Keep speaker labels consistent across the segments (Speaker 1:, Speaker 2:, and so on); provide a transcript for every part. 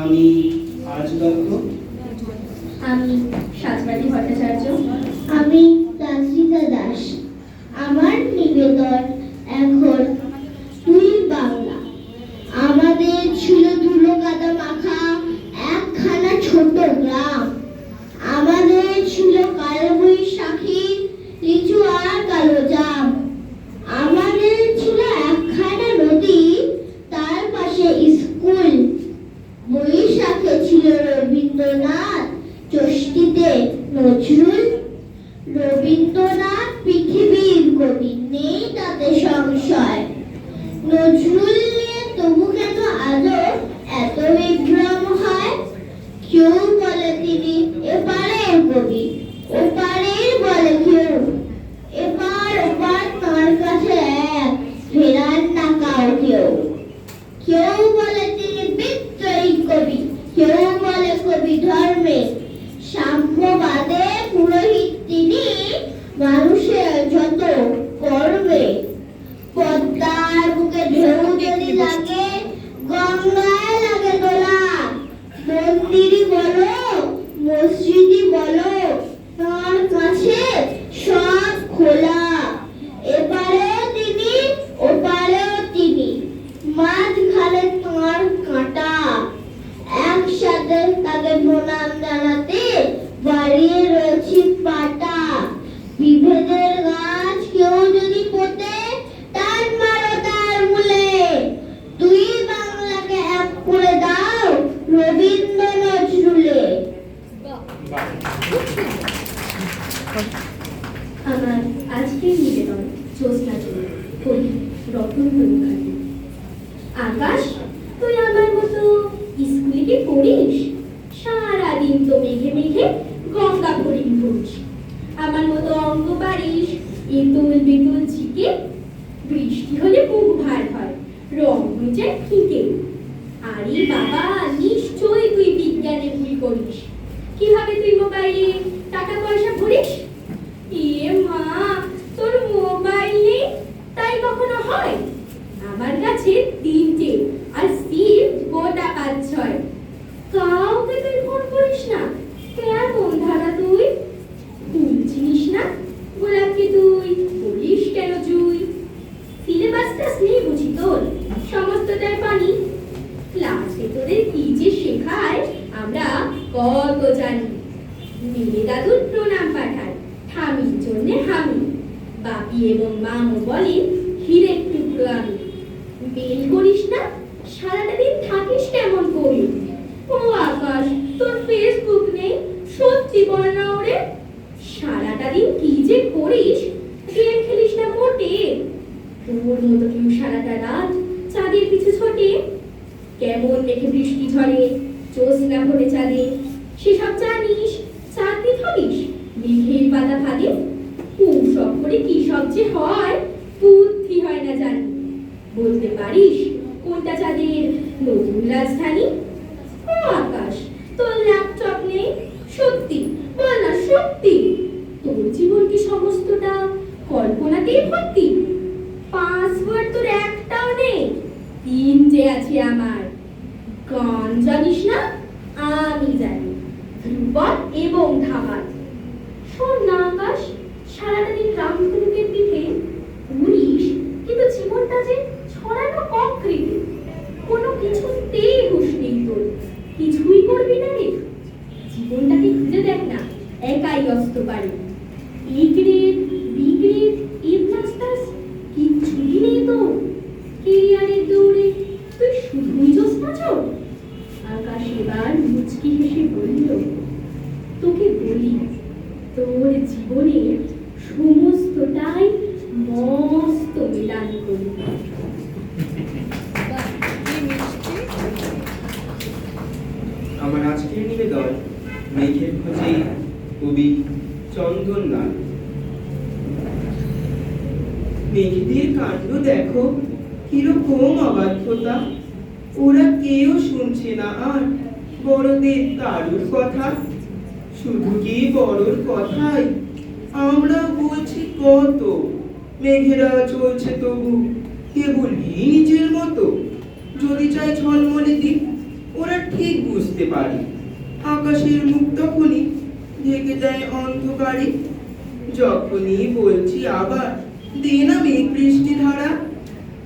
Speaker 1: আমি আজ দত্ত।
Speaker 2: আমি সাজবাদী ভট্টাচার্য।
Speaker 3: আমি তাসরিতা দাস। আমার নিবেদন এখন তুই বাংলা আমাদের ছিল ধুলো কাদা মাখা একখানা ছোট গ্রাম আমাদের ছিল কালো বৈশাখী লিচু আর কালো জাম আমাদের ছিল একখানা নদী তার পাশে স্কুল বৈশাখে ছিল রবীন্দ্রনাথ ষষ্ঠীতে নজরুল রবীন্দ্রনাথ পৃথিবীর কবি নেই তাতে সংশয় নজরুল নিয়ে তবু কেন আজও এত বিভ্রম হয় কেউ বলে তিনি এপারের কবি ওপারের বলে কেউ এপার ওপার তার কাছে এক ফেরার না কাউ কেউ কেউ বলে তিনি বিদ্রোহী কবি কেউ বলে কবি ধর্মে সাম্যবাদে পুরোহিত তিনি মানুষের যত করবে, পদ্মার বুকে ঢেউ যদি লাগে, গঙ্গায় লাগে দোলা। মন্দিরই বলো, মসজিদই বলো, তার কাছে সব খোলা। এপারেও তিনি, ওপারেও তিনি। মাঝখানে তাঁর কাঁটা। একসাথে তাকে প্রণাম জানাতে বাড়িয়ে রয়েছে পাটা। বিভেদের গাছ কেউ যদি পোতে, তার মারো তার মূলে। তুই বাংলাকে এক করে দাও রবীন্দ্র নজরুলে
Speaker 2: আমার আজকের নিবেদন জ্যোৎস্না চলে। কবি রতন মুখার্জি আকাশ তুই আমার মতো স্কুলে কি পড়িস সারাদিন তো মেঘে মেঘে গঙ্গা করিম ঘুরিস আমার মতো অঙ্গ পারিস। ইতুল বিতুল ঝিকে বৃষ্টি হলে বুক ভার হয়, রং হয়ে যায় ফিকে। আরে বাবা, নিশ্চয়ই তুই বিজ্ঞানে ভুল করিস। কীভাবে তুই মোবাইলে টাকা পয়সা ভরিস এ মা তোর মোবাইল নেই তাই কখনো হয় আমার কাছে তিনটে আর সিম গোটা পাঁচ ছয় কাউকে তুই ফোন করিস না কেমন ধারা তুই ফুল চিনিস না গোলাপকে তুই বলিস কেন জুই সিলেবাসটা নেই বুঝি তোর সমস্তটাই পানি ক্লাসে তোদের কি যে শেখায় আমরা কত জানি মেয়ে দাদুর প্রণাম পাঠায় ঠামির জন্যে হামি। বাপি এবং মামু বলেন হিরের টুকরো আমি। বেল করিস না, সারাটা দিন থাকিস কেমন করি? ও আকাশ, তোর ফেসবুক নেই, সত্যি বল না ওরে সারাটা দিন কি যে করিস, গেম খেলিস না মোটে। তোর মতো কেউ সারাটা রাত চাঁদের পিছু ছোটে। কেমন দেখে বৃষ্টি ঝরে জ্যোৎস্না ভরে চাঁদে। সেসব জানিস চাঁদনি ধরিস মেঘের পাতা ফাঁদে পৌষ করে কি সব যে হয়? বুদ্ধি হয় না জানি। বলতে পারিস কোনটা চাঁদের নতুন রাজধানী? আকাশ, তোর ল্যাপটপ নেই? সত্যি, বল না সত্যি। তোর জীবন কি সমস্তটা কল্পনাতেই ভর্তি? পাসওয়ার্ড তোর একটাও নেই। তিন যে আছে আমার। গান জানিস না? আমি জানি। ধ্রুপদ এবং ধামাল শোন না আকাশ সারাটা দিন রামধনুকের পিঠে উড়িস কিন্তু জীবনটা যে ছড়ানো কংক্রিটে, কোনো কিছুতেই হুঁশ নেই তোর। কিছুই করবি না রে। জীবনটাকে খুঁজে দেখ না, একাই অস্ত পারে এ গ্রেড বি কিচ্ছুই নেই তো। কেরিয়ারের দৌড়ে তুই শুধুই চোর। আকাশ এবার মুচকি হেসে বলল তোকে বলি তোর জীবনের সমস্তটাই মস্ত মেলানি করি
Speaker 1: আমার আজকের নিবেদন মেঘের খোঁজে কবি চন্দন লাল মেঘেদের কাণ্ড দেখো কীরকম অবাধ্যতা। ওরা কেউ শুনছে না আর বড়দের তারুর কথা। শুধু কি বড়র কথাই। আমরা বলছি কত? মেঘেরা চলছে তবু কেবলই নিজের মতো। যদি চাই ঝলমলে দিক, ওরা ঠিক বুঝতে পারে। আকাশের মুখ তখনই ঢেকে দেয় অন্ধকারে। যখনই বলছি আবার, দে না বৃষ্টি ধারা।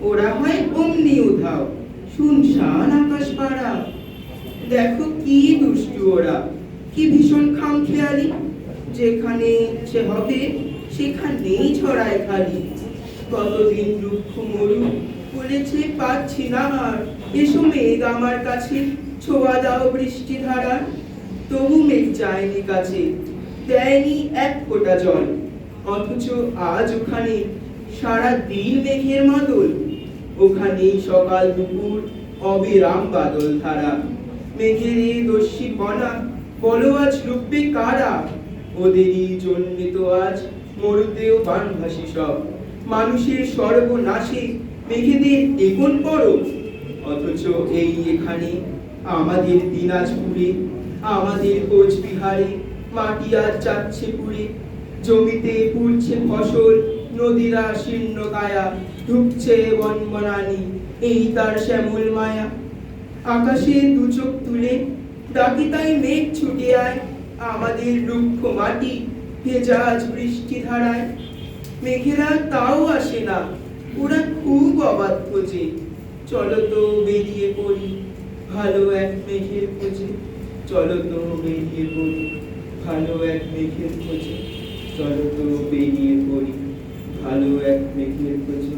Speaker 1: ওরা হয় অমনি উধাও। শুনশান আকাশ পাড়া। দেখো কি দুষ্টু ওরা। কি ভীষণ খামখেয়ালি? যেখানে ইচ্ছে হবে, সেখানেই ছড়ায় খালি। কতদিন রুক্ষ মরু, বলেছে, পাচ্ছি না আর। এসো মেঘ আমার কাছে, ছোঁয়া দাও বৃষ্টি ধারা। তবু মেঘ যায়নি কাছে, দেয়নি এক ফোঁটা জল। অথচ আজ ওখানে সারা দিন মেঘের মাদল ওখানেই সকাল দুপুর, অবিরাম বাদল ধারা মেঘের এই দস্যি কণা বলো আজ রূপে কারা? ওদেরই জন্য তো আজ মরুতেও বানভাসী সব। মানুষের সর্বনাশে মেঘেদের এগোন পড়ো অথচ এই এখানে আমাদের দিনাজপুরে আমাদের কোচবিহারে মাটি আর চাচ্ছে পুড়ে জমিতে পুড়ছে ফসল, নদীরা শীর্ণ কায়া, ঢুকছে বনবনানি, এই তার শ্যামল মায়া। আকাশে দু চোখ তুলে ডাকি তাই মেঘ ছুটে আয়, আমাদের রুক্ষ মাটি ভেজা বৃষ্টি ধারায়। মেঘেরা তাও আসে না, ওরা খুব অবাধ খোঁজে। চলো তো বেরিয়ে পড়ি, ভালো এক মেঘের খোঁজে। চলো তো বেরিয়ে পড়ি, ভালো এক মেঘের খোঁজে। চলো তো বেরিয়ে পড়ি, ভালো এক মেঘের খোঁজে।